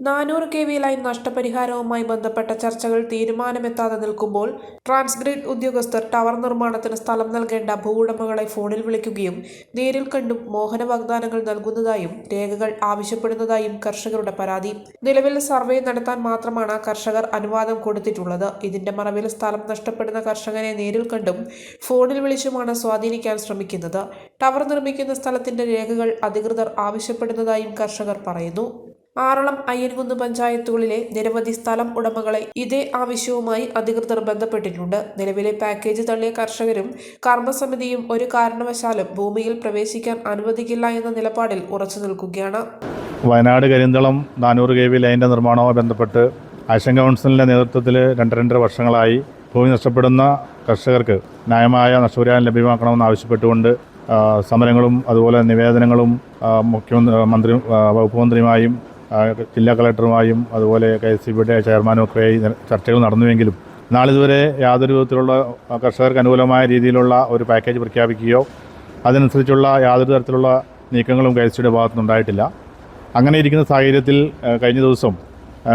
നാനൂറ് K V line നഷ്ടപരിഹാരവുമായി ബന്ധപ്പെട്ട ചർച്ചകൾ തീരുമാനമെത്താതെ നിൽക്കുമ്പോൾ ട്രാൻസ്ഗ്രിഡ് ഉദ്യോഗസ്ഥർ ടവർ നിർമ്മാണത്തിന് സ്ഥലം നൽകേണ്ട ഭൂവുടമകളെ ഫോണിൽ വിളിക്കുകയും നേരിൽ കണ്ടും മോഹന വാഗ്ദാനങ്ങൾ നൽകുന്നതായും രേഖകൾ ആവശ്യപ്പെടുന്നതായും കർഷകരുടെ പരാതി. നിലവിൽ സർവേ നടത്താൻ മാത്രമാണ് കർഷകർ അനുവാദം കൊടുത്തിട്ടുള്ളത്. ഇതിന്റെ മറവിൽ സ്ഥലം നഷ്ടപ്പെടുന്ന കർഷകനെ നേരിൽ കണ്ടും ഫോണിൽ വിളിച്ചുമാണ് സ്വാധീനിക്കാൻ ശ്രമിക്കുന്നത്. ടവർ നിർമ്മിക്കുന്ന സ്ഥലത്തിന്റെ രേഖകൾ അധികൃതർ ആവശ്യപ്പെടുന്നതായും കർഷകർ പറയുന്നു. ആറളം അയ്യൻകുന്ന് പഞ്ചായത്തുകളിലെ നിരവധി സ്ഥലം ഉടമകളെ ഇതേ ആവശ്യവുമായി അധികൃതർ ബന്ധപ്പെട്ടിട്ടുണ്ട്. നിലവിലെ പാക്കേജ് തള്ളിയ കർഷകരും കർമ്മസമിതിയും ഒരു കാരണവശാലും ഭൂമിയിൽ പ്രവേശിക്കാൻ അനുവദിക്കില്ല എന്ന നിലപാടിൽ ഉറച്ചു നിൽക്കുകയാണ്. വയനാട് കരിന്തളം നാനൂറ് കെ വി ലൈന്റെ നിർമ്മാണവുമായി ബന്ധപ്പെട്ട് ആക്ഷൻ കൗൺസിലിന്റെ നേതൃത്വത്തിൽ രണ്ട് രണ്ടര വർഷങ്ങളായി ഭൂമി നഷ്ടപ്പെടുന്ന കർഷകർക്ക് ന്യായമായ നഷ്ടപരിഹാരം ലഭ്യമാക്കണമെന്ന് ആവശ്യപ്പെട്ടുകൊണ്ട് സമരങ്ങളും അതുപോലെ നിവേദനങ്ങളും മുഖ്യമന്ത്രി മന്ത്രി വകുപ്പ് മന്ത്രിയുമായും ജില്ലാ കളക്ടറുമായും അതുപോലെ കെ എസ് സി ബിയുടെ ചെയർമാനും ഒക്കെ ചർച്ചകൾ നടന്നുവെങ്കിലും നാളിതുവരെ യാതൊരു വിധത്തിലുള്ള കർഷകർക്ക് അനുകൂലമായ രീതിയിലുള്ള ഒരു പാക്കേജ് പ്രഖ്യാപിക്കുകയോ അതിനനുസരിച്ചുള്ള യാതൊരു തരത്തിലുള്ള നീക്കങ്ങളും കെ എസ് സിയുടെ ഭാഗത്തുനിന്നുണ്ടായിട്ടില്ല അങ്ങനെ ഇരിക്കുന്ന സാഹചര്യത്തിൽ കഴിഞ്ഞ ദിവസം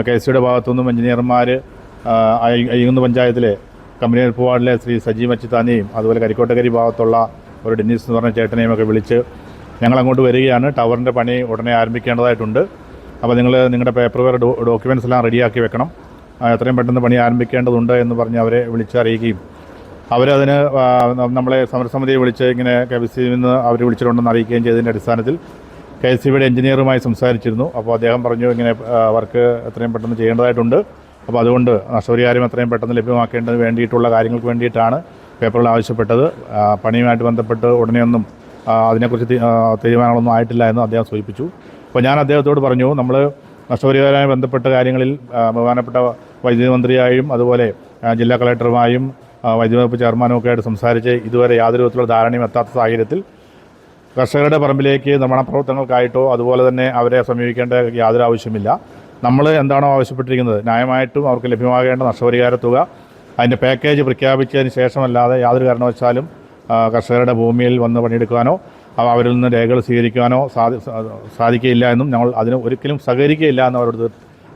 കെ എസ് സിയുടെ ഭാഗത്തുനിന്നും എഞ്ചിനീയർമാർ അയ്യങ്കുന്ന് പഞ്ചായത്തിലെ കമ്പനിയൽപ്പ് വാർഡിലെ ശ്രീ സജീവ് അച്ചിത്താനെയും അതുപോലെ കരിക്കോട്ടക്കരി ഭാഗത്തുള്ള ഒരു ഡെന്നീസ് എന്ന് പറഞ്ഞ ചേട്ടനെയും ഒക്കെ വിളിച്ച് ഞങ്ങളങ്ങോട്ട് വരികയാണ്. ടവറിന്റെ പണി ഉടനെ ആരംഭിക്കേണ്ടതായിട്ടുണ്ട്. അപ്പോൾ നിങ്ങൾ നിങ്ങളുടെ പേപ്പർ വെയർ ഡോക്യുമെന്റ്സ് എല്ലാം റെഡിയാക്കി വെക്കണം. എത്രയും പെട്ടെന്ന് പണി ആരംഭിക്കേണ്ടതുണ്ട് എന്ന് പറഞ്ഞ് അവരെ വിളിച്ചറിയിക്കുകയും അവരതിന് നമ്മളെ സമരസമിതിയെ വിളിച്ച് ഇങ്ങനെ കെ ബി സിയിൽ നിന്ന് അവർ വിളിച്ചിട്ടുണ്ടെന്ന് അറിയിക്കുകയും ചെയ്തതിന്റെ അടിസ്ഥാനത്തിൽ കെ എസ് സി ബിയുടെ എഞ്ചിനീയറുമായി സംസാരിച്ചിരുന്നു. അപ്പോൾ അദ്ദേഹം പറഞ്ഞു ഇങ്ങനെ വർക്ക് എത്രയും പെട്ടെന്ന് ചെയ്യേണ്ടതായിട്ടുണ്ട്. അപ്പോൾ അതുകൊണ്ട് നഷ്ടപരിഹാരം എത്രയും പെട്ടെന്ന് ലഭ്യമാക്കേണ്ടതിന് വേണ്ടിയിട്ടുള്ള കാര്യങ്ങൾക്ക് വേണ്ടിയിട്ടാണ് പേപ്പറുകൾ ആവശ്യപ്പെട്ടത്. പണിയുമായിട്ട് ബന്ധപ്പെട്ട് ഉടനെയൊന്നും അതിനെക്കുറിച്ച് തീരുമാനങ്ങളൊന്നും ആയിട്ടില്ല എന്ന് അദ്ദേഹം സൂചിപ്പിച്ചു. അപ്പോൾ ഞാൻ അദ്ദേഹത്തോട് പറഞ്ഞു നമ്മൾ നഷ്ടപരിഹാരവുമായി ബന്ധപ്പെട്ട കാര്യങ്ങളിൽ ബഹുമാനപ്പെട്ട വൈദ്യുതി മന്ത്രിയായും അതുപോലെ ജില്ലാ കളക്ടറുമായും വൈദ്യുതി വകുപ്പ് ചെയർമാനും ഒക്കെ ആയിട്ട് സംസാരിച്ച് ഇതുവരെ യാതൊരു വിധത്തിലുള്ള ധാരണയും എത്താത്ത സാഹചര്യത്തിൽ കർഷകരുടെ പറമ്പിലേക്ക് നിർമ്മാണ പ്രവർത്തനങ്ങൾക്കായിട്ടോ അതുപോലെ തന്നെ അവരെ സമീപിക്കേണ്ട യാതൊരു ആവശ്യമില്ല നമ്മൾ എന്താണോ ആവശ്യപ്പെട്ടിരിക്കുന്നത് ന്യായമായിട്ടും അവർക്ക് ലഭ്യമാകേണ്ട നഷ്ടപരിഹാര തുക അതിന്റെ പാക്കേജ് പ്രഖ്യാപിച്ചതിന് ശേഷമല്ലാതെ യാതൊരു കാരണവശാലും കർഷകരുടെ ഭൂമിയിൽ വന്ന് പണിയെടുക്കാനോ അവരിൽ നിന്ന് രേഖകൾ സ്വീകരിക്കാനോ സാധി സാധിക്കുകയില്ല എന്നും ഞങ്ങൾ അതിന് ഒരിക്കലും സഹകരിക്കുകയില്ല എന്ന് അവരോട്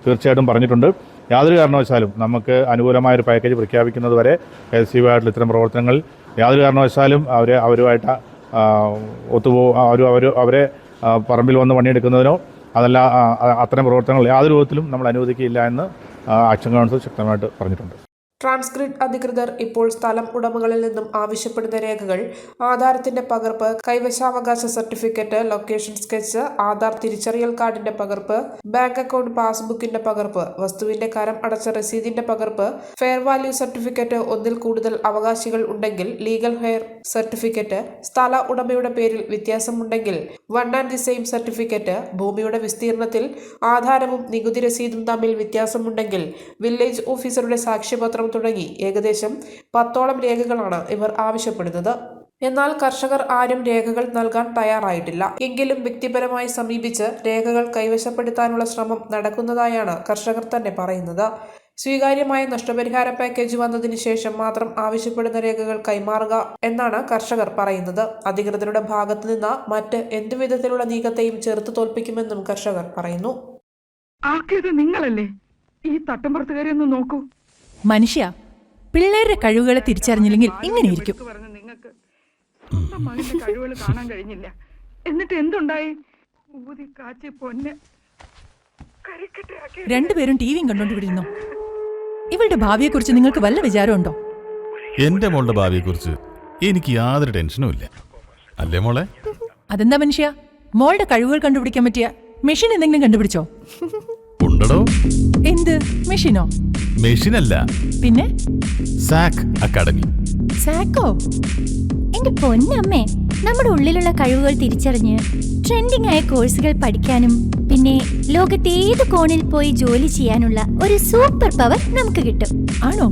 തീർച്ചയായിട്ടും പറഞ്ഞിട്ടുണ്ട്. യാതൊരു കാരണവശാലും നമുക്ക് അനുകൂലമായ ഒരു പാക്കേജ് പ്രഖ്യാപിക്കുന്നത് വരെ എസ് സി ഇത്തരം പ്രവർത്തനങ്ങൾ യാതൊരു കാരണവശാലും അവരെ അവരുമായിട്ട് ഒത്തുപോ അവർ അവർ അവരെ പറമ്പിൽ വന്ന് പണിയെടുക്കുന്നതിനോ അതല്ല അത്തരം പ്രവർത്തനങ്ങൾ യാതൊരു വിധത്തിലും നമ്മൾ അനുവദിക്കില്ല എന്ന് ആക്ഷൻ കൗൺസിൽ ശക്തമായിട്ട് പറഞ്ഞിട്ടുണ്ട്. ട്രാൻസ്ഗ്രിഡ് അധികൃതർ ഇപ്പോൾ സ്ഥലം ഉടമകളിൽ നിന്നും ആവശ്യപ്പെടുന്ന രേഖകൾ ആധാരത്തിന്റെ പകർപ്പ് കൈവശാവകാശ സർട്ടിഫിക്കറ്റ് ലൊക്കേഷൻ സ്കെച്ച് ആധാർ തിരിച്ചറിയൽ കാർഡിന്റെ പകർപ്പ് ബാങ്ക് അക്കൗണ്ട് പാസ്ബുക്കിന്റെ പകർപ്പ് വസ്തുവിന്റെ കരം അടച്ച രസീതിന്റെ പകർപ്പ് ഫെയർ വാല്യൂ സർട്ടിഫിക്കറ്റ് ഒന്നിൽ കൂടുതൽ അവകാശികൾ ഉണ്ടെങ്കിൽ ലീഗൽ ഹെയർ സർട്ടിഫിക്കറ്റ് സ്ഥല ഉടമയുടെ പേരിൽ വ്യത്യാസമുണ്ടെങ്കിൽ one and the same certificate ഭൂമിയുടെ വിസ്തീർണത്തിൽ ആധാരവും നികുതി രസീതും തമ്മിൽ വ്യത്യാസമുണ്ടെങ്കിൽ വില്ലേജ് ഓഫീസറുടെ സാക്ഷ്യപത്രം തുടങ്ങി. ഏകദേശം പത്തോളം രേഖകളാണ് ഇവർ ആവശ്യപ്പെടുന്നത്. എന്നാൽ കർഷകർ ആരും രേഖകൾ നൽകാൻ തയ്യാറായിട്ടില്ല. എങ്കിലും വ്യക്തിപരമായി സമീപിച്ച് രേഖകൾ കൈവശപ്പെടുത്താനുള്ള ശ്രമം നടക്കുന്നതായാണ് കർഷകർ തന്നെ പറയുന്നത്. സ്വീകാര്യമായ നഷ്ടപരിഹാര പാക്കേജ് വന്നതിന് ശേഷം മാത്രം ആവശ്യപ്പെടുന്ന രേഖകൾ കൈമാറുക എന്നാണ് കർഷകർ പറയുന്നത്. അധികൃതരുടെ ഭാഗത്തു നിന്ന് മറ്റ് എന്തു വിധത്തിലുള്ള നീക്കത്തെയും ചെറുത്തു തോൽപ്പിക്കുമെന്നും കർഷകർ പറയുന്നു. നിങ്ങളല്ലേ ഈ തട്ടമ്പുറത്തുകാരെ ഒന്ന് നോക്കൂ. മനുഷ്യ പിള്ളേരുടെ കഴിവുകളെ തിരിച്ചറിഞ്ഞില്ലെങ്കിൽ ഇങ്ങനെയിരിക്കും. നിങ്ങൾക്ക് സ്വന്തം മകന്റെ കഴിവുകൾ കാണാൻ കഴിഞ്ഞില്ല. എന്നിട്ട് എന്തുണ്ടായി? ഊതി കാച്ചി പൊന്ന് കരിക്കട്ടയാക്കി രണ്ടുപേരും ടിവിയും കണ്ടോണ്ടിരുന്നു ഇവളുടെ ഭാവിയെക്കുറിച്ച് നിങ്ങൾക്ക് വല്ല വിചാരമുണ്ടോ? എന്റെ മോളുടെ ഭാവിയെക്കുറിച്ച് എനിക്ക് യാതൊരു ടെൻഷനും ഇല്ല. അല്ലേ മോളെ? അതെന്താ മനുഷ്യ? മോളുടെ കഴിവുകൾ കണ്ടുപിടിക്കാൻ പറ്റിയ മെഷീൻ എന്തെങ്കിലും കണ്ടുപിടിച്ചോ? ഉണ്ടടോ. എന്ത്? മെഷീനോ? മെഷീനല്ല. പിന്നെ? സാക് അക്കാഡമി. സാക്കോ? എന്റെ പൊന്നമ്മേ നമ്മുടെ ഉള്ളിലുള്ള കഴിവുകൾ തിരിച്ചറിഞ്ഞ് ട്രെൻഡിംഗ് ആയ കോഴ്സുകൾ പഠിക്കാനും പിന്നെ ലോകത്തെ ഏത് കോണിൽ പോയി ജോലി ചെയ്യാനുള്ള ഒരു സൂപ്പർ പവർ നമുക്ക് കിട്ടും. ആണോ?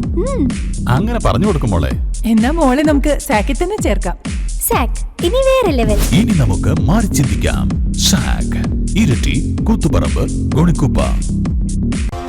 അങ്ങനെ പറഞ്ഞു കൊടുക്കും മോളെ. എന്നാ മോളെ നമുക്ക് സാക്കിൽ തന്നെ ചേർക്കാം. സാക്ക് ഇനി വേറെ ലെവൽ ഇനി നമുക്ക് മാറി ചിന്തിക്കാം. സാക് ഇരട്ടി കൂത്തുപറമ്പ് ഗുണിക്കുപ്പ.